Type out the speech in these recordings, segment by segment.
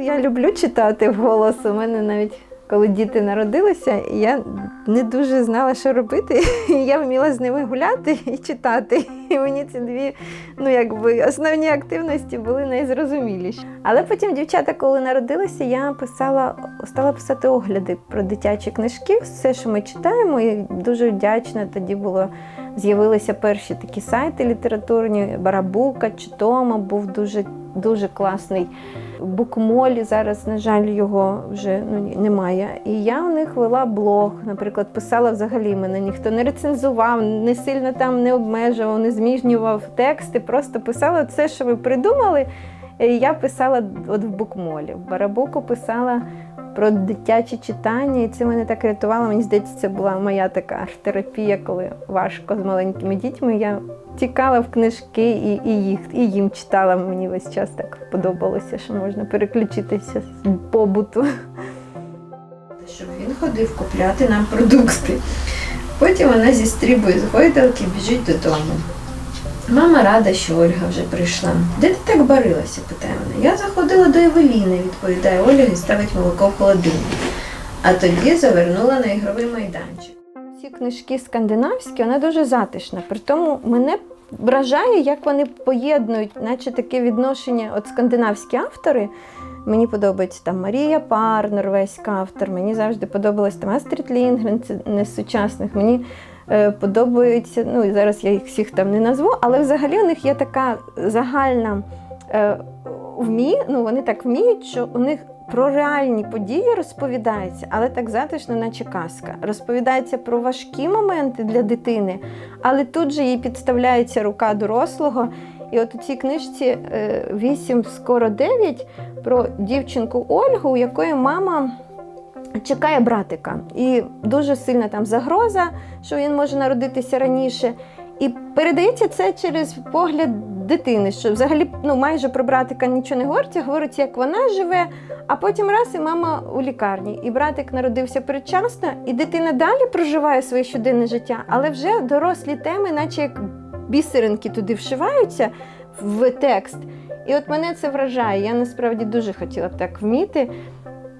Я люблю читати вголос. У мене навіть коли діти народилися, я не дуже знала, що робити. Я вміла з ними гуляти і читати. І мені ці дві ну, якби, основні активності були найзрозуміліші. Але потім дівчата, коли народилися, я писала, стала писати огляди про дитячі книжки, все, що ми читаємо, і дуже вдячна тоді було. З'явилися перші такі сайти літературні, Барабука, Читома був дуже, дуже класний. Букмолі зараз, на жаль, його вже ну, немає. І я у них вела блог, наприклад, писала взагалі мене ніхто не рецензував, не сильно там не обмежував, не зміжнював тексти, просто писала все, що ви придумали. І я писала от в букмолі. В Барабуку писала про дитячі читання, і це мене так рятувало. Мені здається, це була моя така терапія, коли важко з маленькими дітьми. Я тікала в книжки і, і їх, і їм читала. Мені весь час так подобалося, що можна переключитися з побуту. Щоб він ходив купляти нам продукти. Потім вона зістрібує з гойдалки, біжить додому. Мама рада, що Ольга вже прийшла. Де ти так барилася? питає вона. Я заходила до Евеліни, відповідає Ольга і ставить молоко в холодильник. А тоді завернула на ігровий майданчик. Ці книжки скандинавські, вона дуже затишна. При тому мене вражає, як вони поєднують, наче таке відношення, от скандинавські автори. Мені подобається там Марія Пар, норвезька автор. Мені завжди подобалась там Астрід Лінгрен, це не з сучасних. Мені подобаються, ну і зараз я їх всіх там не назву, але взагалі у них є така загальна е, вмі, ну вони так вміють, що у них про реальні події розповідається, але так затишно, наче казка. Розповідається про важкі моменти для дитини, але тут же їй підставляється рука дорослого. І от у цій книжці 8, скоро 9 про дівчинку Ольгу, у якої мама чекає братика. І дуже сильна там загроза, що він може народитися раніше. І передається це через погляд дитини, що взагалі ну, майже про братика нічого не говориться, говориться, як вона живе, а потім раз і мама у лікарні. І братик народився передчасно, і дитина далі проживає своє щоденне життя, але вже дорослі теми, наче як бісеринки туди вшиваються в текст. І от мене це вражає. Я насправді дуже хотіла б так вміти.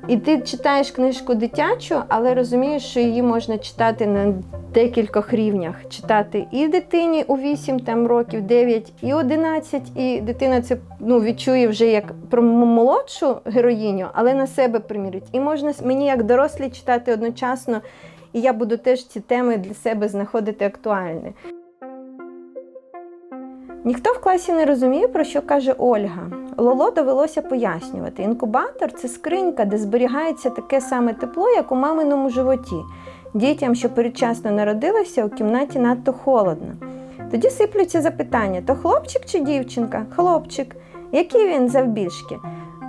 І ти читаєш книжку дитячу, але розумієш, що її можна читати на декількох рівнях. Читати і дитині у 8 там, років, 9, і 11, і дитина це ну, відчує вже як про молодшу героїню, але на себе примірить. І можна мені як дорослі читати одночасно, і я буду теж ці теми для себе знаходити актуальні. Ніхто в класі не розуміє, про що каже Ольга. Лоло довелося пояснювати. Інкубатор це скринька, де зберігається таке саме тепло, як у маминому животі. Дітям, що передчасно народилися, у кімнаті надто холодно. Тоді сиплються запитання: то хлопчик чи дівчинка? Хлопчик. Який він завбільшки?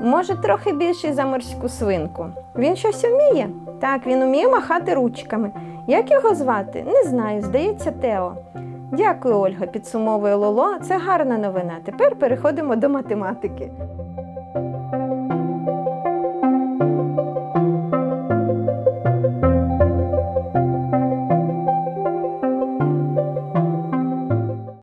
Може, трохи більший за морську свинку. Він щось вміє? Так, він уміє махати ручками. Як його звати? Не знаю, здається, Тео. Дякую, Ольга, підсумовує Лоло. Це гарна новина. Тепер переходимо до математики.